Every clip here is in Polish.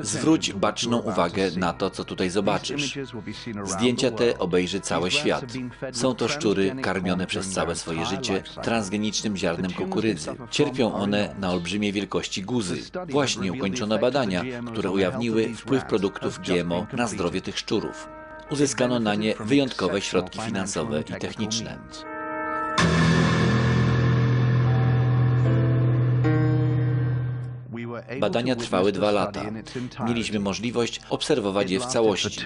Zwróć baczną uwagę na to, co tutaj zobaczysz. Zdjęcia te obejrzy cały świat. Są to szczury karmione przez całe swoje życie transgenicznym ziarnem kukurydzy. Cierpią one na olbrzymie wielkości guzy. Właśnie ukończono badania, które ujawniły wpływ produktów GMO na zdrowie tych szczurów. Uzyskano na nie wyjątkowe środki finansowe i techniczne. Badania trwały dwa lata. Mieliśmy możliwość obserwować je w całości.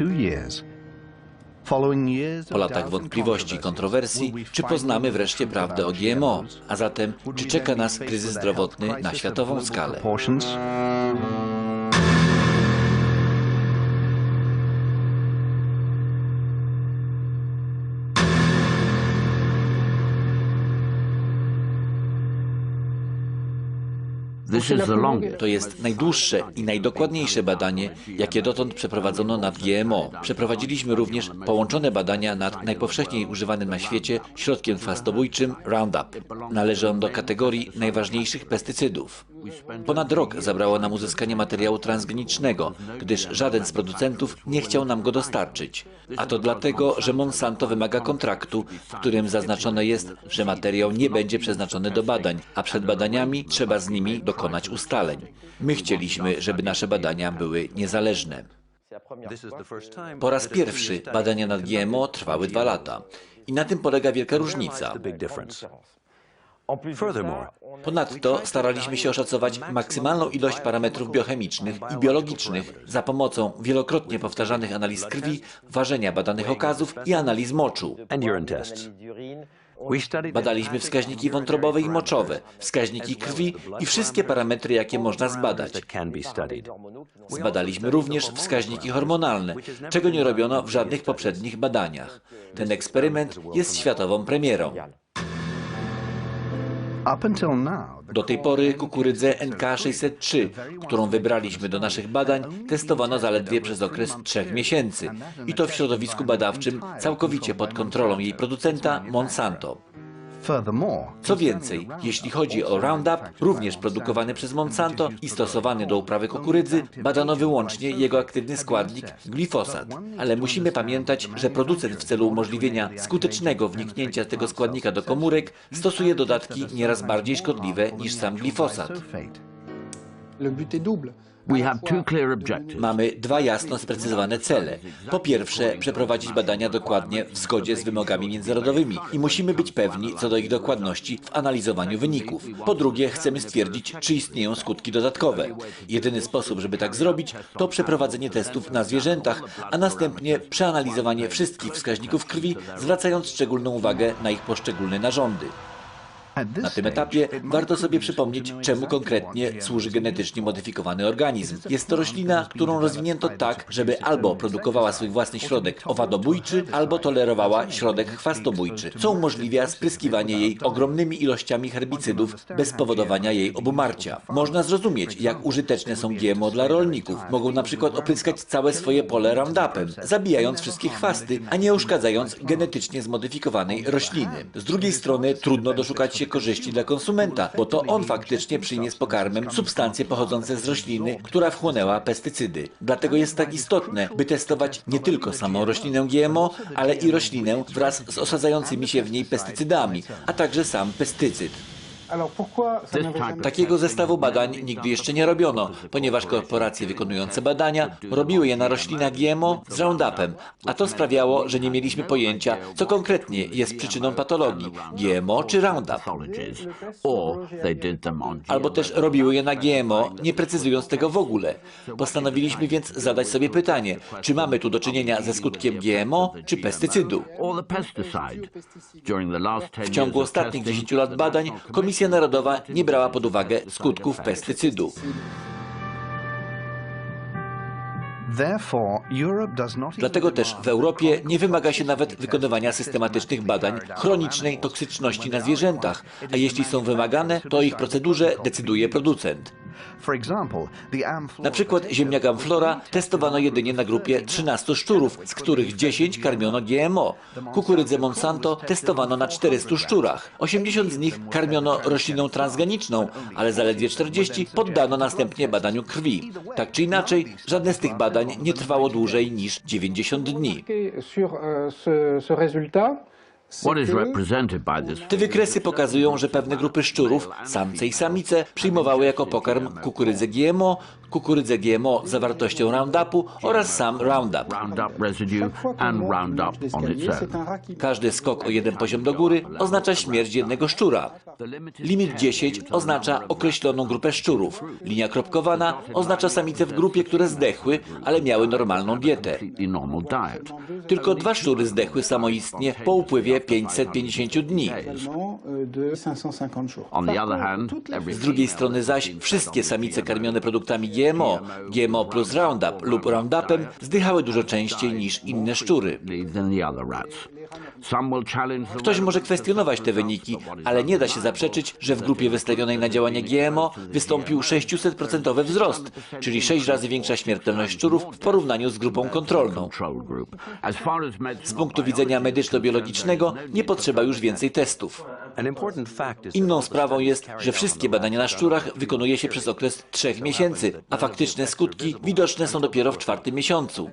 Po latach wątpliwości i kontrowersji, czy poznamy wreszcie prawdę o GMO, a zatem czy czeka nas kryzys zdrowotny na światową skalę? To jest najdłuższe i najdokładniejsze badanie, jakie dotąd przeprowadzono nad GMO. Przeprowadziliśmy również połączone badania nad najpowszechniej używanym na świecie środkiem chwastobójczym Roundup. Należy on do kategorii najważniejszych pestycydów. Ponad rok zabrało nam uzyskanie materiału transgenicznego, gdyż żaden z producentów nie chciał nam go dostarczyć. A to dlatego, że Monsanto wymaga kontraktu, w którym zaznaczone jest, że materiał nie będzie przeznaczony do badań, a przed badaniami trzeba z nimi dokonać ustaleń. My chcieliśmy, żeby nasze badania były niezależne. Po raz pierwszy badania nad GMO trwały dwa lata. I na tym polega wielka różnica. Ponadto staraliśmy się oszacować maksymalną ilość parametrów biochemicznych i biologicznych za pomocą wielokrotnie powtarzanych analiz krwi, ważenia badanych okazów i analiz moczu. Badaliśmy wskaźniki wątrobowe i moczowe, wskaźniki krwi i wszystkie parametry, jakie można zbadać. Zbadaliśmy również wskaźniki hormonalne, czego nie robiono w żadnych poprzednich badaniach. Ten eksperyment jest światową premierą. Do tej pory kukurydzę NK603, którą wybraliśmy do naszych badań, testowano zaledwie przez okres trzech miesięcy. I to w środowisku badawczym całkowicie pod kontrolą jej producenta Monsanto. Co więcej, jeśli chodzi o Roundup, również produkowany przez Monsanto i stosowany do uprawy kukurydzy, badano wyłącznie jego aktywny składnik glifosat. Ale musimy pamiętać, że producent w celu umożliwienia skutecznego wniknięcia tego składnika do komórek stosuje dodatki nieraz bardziej szkodliwe niż sam glifosat. Le but est double. Mamy dwa jasno sprecyzowane cele. Po pierwsze, przeprowadzić badania dokładnie w zgodzie z wymogami międzynarodowymi i musimy być pewni co do ich dokładności w analizowaniu wyników. Po drugie, chcemy stwierdzić, czy istnieją skutki dodatkowe. Jedyny sposób, żeby tak zrobić, to przeprowadzenie testów na zwierzętach, a następnie przeanalizowanie wszystkich wskaźników krwi, zwracając szczególną uwagę na ich poszczególne narządy. Na tym etapie warto sobie przypomnieć, czemu konkretnie służy genetycznie modyfikowany organizm. Jest to roślina, którą rozwinięto tak, żeby albo produkowała swój własny środek owadobójczy, albo tolerowała środek chwastobójczy, co umożliwia spryskiwanie jej ogromnymi ilościami herbicydów bez powodowania jej obumarcia. Można zrozumieć, jak użyteczne są GMO dla rolników. Mogą na przykład opryskać całe swoje pole Roundupem, zabijając wszystkie chwasty, a nie uszkadzając genetycznie zmodyfikowanej rośliny. Z drugiej strony trudno doszukać się korzyści dla konsumenta, bo to on faktycznie przyjmie z pokarmem substancje pochodzące z rośliny, która wchłonęła pestycydy. Dlatego jest tak istotne, by testować nie tylko samą roślinę GMO, ale i roślinę wraz z osadzającymi się w niej pestycydami, a także sam pestycyd. Ressemble Takiego zestawu badań nigdy jeszcze nie robiono, ponieważ korporacje wykonujące badania robiły je na roślinach GMO z Roundupem, a to sprawiało, że nie mieliśmy pojęcia, co konkretnie jest przyczyną patologii, GMO czy Roundup. Albo też robiły je na GMO, nie precyzując tego w ogóle. Postanowiliśmy więc zadać sobie pytanie, czy mamy tu do czynienia ze skutkiem GMO czy pestycydu. or the pesticide. During the last 10 W ciągu ostatnich testing, 10 lat badań Komisja Narodowa nie brała pod uwagę skutków pestycydu. Dlatego też w Europie nie wymaga się nawet wykonywania systematycznych badań chronicznej toksyczności na zwierzętach, a jeśli są wymagane, to o ich procedurze decyduje producent. Na przykład ziemniak Amflora testowano jedynie na grupie 13 szczurów, z których 10 karmiono GMO. Kukurydzę Monsanto testowano na 400 szczurach. 80 z nich karmiono rośliną transgeniczną, ale zaledwie 40 poddano następnie badaniu krwi. Tak czy inaczej, żadne z tych badań nie trwało dłużej niż 90 dni. Te wykresy pokazują, że pewne grupy szczurów, samce i samice, przyjmowały jako pokarm kukurydzę GMO, kukurydzę GMO z zawartością Roundupu oraz sam Roundup. Każdy skok o jeden poziom do góry oznacza śmierć jednego szczura. Limit 10 oznacza określoną grupę szczurów. Linia kropkowana oznacza samice w grupie, które zdechły, ale miały normalną dietę. Tylko dwa szczury zdechły samoistnie po upływie 550 dni. également de 550 jours. On the Par other contre, hand, toutes les every Z drugiej strony zaś wszystkie samice karmione produktami GMO, GMO plus Roundup lub Roundupem zdychały dużo częściej niż inne szczury. Ktoś może kwestionować te wyniki, ale nie da się zaprzeczyć, że w grupie wystawionej na działanie GMO wystąpił 600% wzrost, czyli 6 razy większa śmiertelność szczurów w porównaniu z grupą kontrolną. Z punktu widzenia medyczno-biologicznego nie potrzeba już więcej testów. Inną sprawą jest, że wszystkie badania na szczurach wykonuje się przez okres trzech miesięcy, a faktyczne skutki widoczne są dopiero w czwartym miesiącu.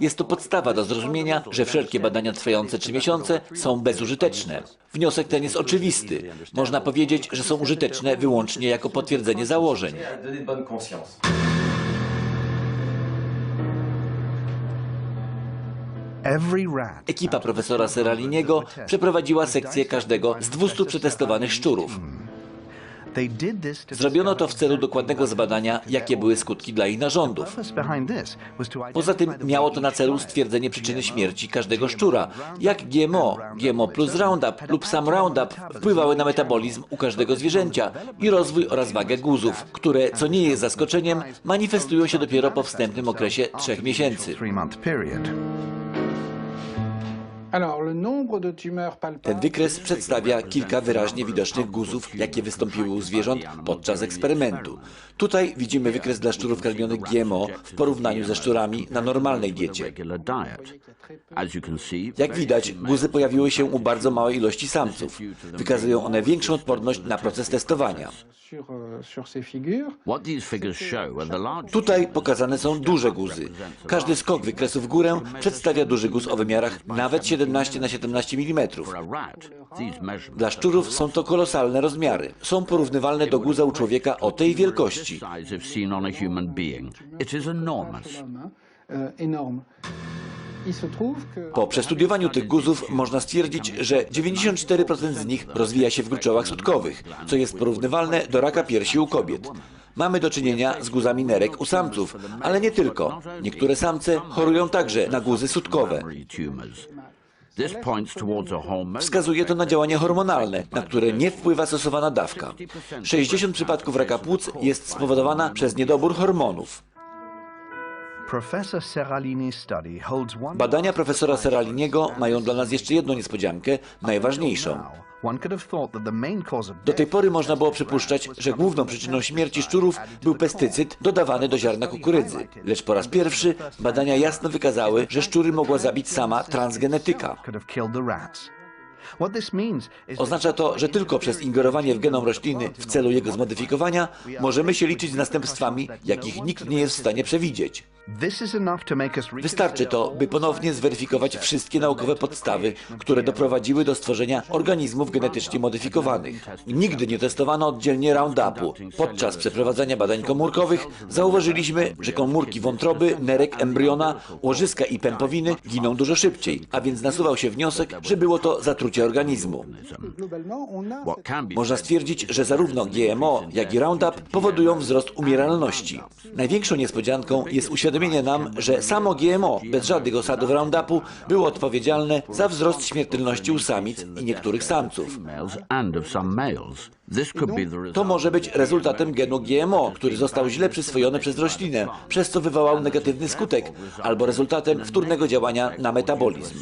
Jest to podstawa do zrozumienia, że wszelkie badania trwające trzy miesiące są bezużyteczne. Wniosek ten jest oczywisty. Można powiedzieć, że są użyteczne wyłącznie jako potwierdzenie założeń. Ekipa profesora Seraliniego przeprowadziła sekcję każdego z 200 przetestowanych szczurów. Zrobiono to w celu dokładnego zbadania, jakie były skutki dla ich narządów. Poza tym miało to na celu stwierdzenie przyczyny śmierci każdego szczura, jak GMO, GMO plus Roundup lub sam Roundup wpływały na metabolizm u każdego zwierzęcia i rozwój oraz wagę guzów, które, co nie jest zaskoczeniem, manifestują się dopiero po wstępnym okresie trzech miesięcy. Ten wykres przedstawia kilka wyraźnie widocznych guzów, jakie wystąpiły u zwierząt podczas eksperymentu. Tutaj widzimy wykres dla szczurów karmionych GMO w porównaniu ze szczurami na normalnej diecie. Jak widać, guzy pojawiły się u bardzo małej ilości samców. Wykazują one większą odporność na proces testowania. euh, Tutaj pokazane są duże guzy. Każdy skok wykresu w górę przedstawia duży guz o wymiarach nawet 17 na 17 mm. Dla szczurów są to kolosalne rozmiary. Są porównywalne do guza u człowieka o tej wielkości. que Po przestudiowaniu tych guzów można stwierdzić, że 94% z nich rozwija się w gruczołach sutkowych, co jest porównywalne do raka piersi u kobiet. Mamy do czynienia z guzami nerek u samców, ale nie tylko. Niektóre samce chorują także na guzy sutkowe. Wskazuje to na działanie hormonalne, na które nie wpływa stosowana dawka. 60 przypadków raka płuc jest spowodowana przez niedobór hormonów. Badania profesora Seraliniego mają dla nas jeszcze jedną niespodziankę, najważniejszą. Do tej pory można było przypuszczać, że główną przyczyną śmierci szczurów był pestycyd dodawany do ziarna kukurydzy. Lecz po raz pierwszy badania jasno wykazały, że szczury mogła zabić sama transgenetyka. Oznacza to, że tylko przez ingerowanie w genom rośliny w celu jego zmodyfikowania możemy się liczyć z następstwami, jakich nikt nie jest w stanie przewidzieć. Wystarczy to, by ponownie zweryfikować wszystkie naukowe podstawy, które doprowadziły do stworzenia organizmów genetycznie modyfikowanych. Nigdy nie testowano oddzielnie Roundupu. Podczas przeprowadzania badań komórkowych zauważyliśmy, że komórki wątroby, nerek, embriona, łożyska i pępowiny giną dużo szybciej, a więc nasuwał się wniosek, że było to zatrucie organizmu. Można stwierdzić, że zarówno GMO, jak i Roundup powodują wzrost umieralności. Największą niespodzianką jest uświadomienie nam, że samo GMO, bez żadnych osadów Roundupu, było odpowiedzialne za wzrost śmiertelności u samic i niektórych samców. To może być rezultatem genu GMO, który został źle przyswojony przez roślinę, przez co wywołał negatywny skutek, albo rezultatem wtórnego działania na metabolizm.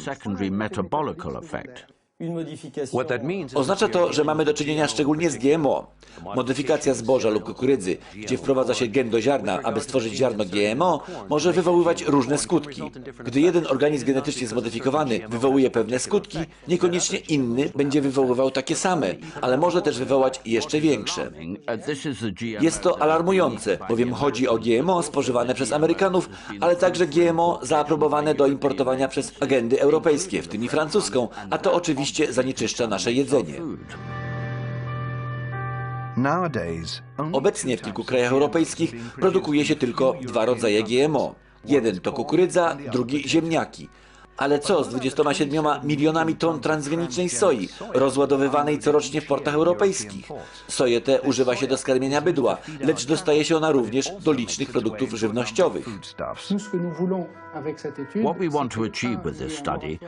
Oznacza to, że mamy do czynienia szczególnie z GMO. Modyfikacja zboża lub kukurydzy, gdzie wprowadza się gen do ziarna, aby stworzyć ziarno GMO, może wywoływać różne skutki. Gdy jeden organizm genetycznie zmodyfikowany wywołuje pewne skutki, niekoniecznie inny będzie wywoływał takie same, ale może też wywołać jeszcze większe. Jest to alarmujące, bowiem chodzi o GMO spożywane przez Amerykanów, ale także GMO zaaprobowane do importowania przez agendy europejskie, w tym i francuską, a to oczywiście zanieczyszcza nasze jedzenie. Obecnie w kilku krajach europejskich produkuje się tylko dwa rodzaje GMO. Jeden to kukurydza, drugi ziemniaki. Ale co z 27 milionami ton transgenicznej soi, rozładowywanej corocznie w portach europejskich? Soję tę używa się do skarmienia bydła, lecz dostaje się ona również do licznych produktów żywnościowych.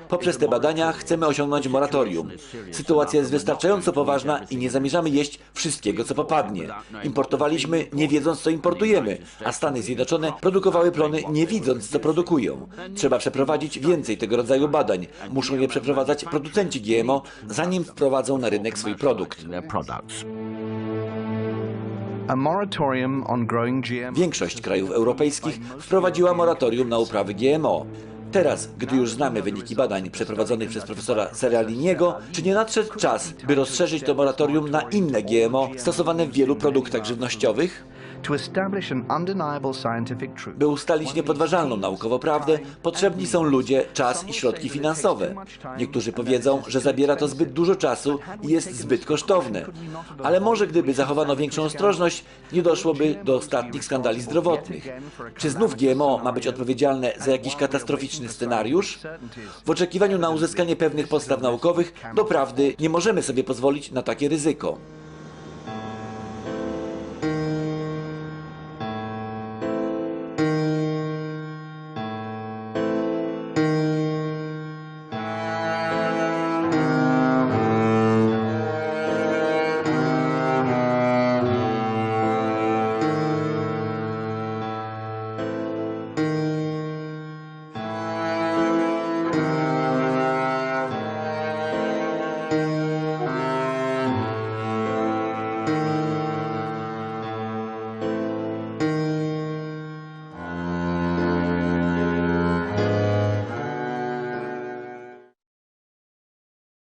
Poprzez te badania chcemy osiągnąć moratorium. Sytuacja jest wystarczająco poważna i nie zamierzamy jeść wszystkiego, co popadnie. Importowaliśmy nie wiedząc, co importujemy, a Stany Zjednoczone produkowały plony nie widząc, co produkują. Trzeba przeprowadzić więcej tego rodzaju badań. Muszą je przeprowadzać producenci GMO, zanim wprowadzą na rynek swój produkt. Większość krajów europejskich wprowadziła moratorium na uprawy GMO. Teraz, gdy już znamy wyniki badań przeprowadzonych przez profesora Seraliniego, czy nie nadszedł czas, by rozszerzyć to moratorium na inne GMO stosowane w wielu produktach żywnościowych? By ustalić niepodważalną naukowo prawdę, potrzebni są ludzie, czas i środki finansowe. Niektórzy powiedzą, że zabiera to zbyt dużo czasu i jest zbyt kosztowne. Ale może gdyby zachowano większą ostrożność, nie doszłoby do ostatnich skandali zdrowotnych. Czy znów GMO ma być odpowiedzialne za jakiś katastroficzny scenariusz? W oczekiwaniu na uzyskanie pewnych podstaw naukowych, doprawdy nie możemy sobie pozwolić na takie ryzyko.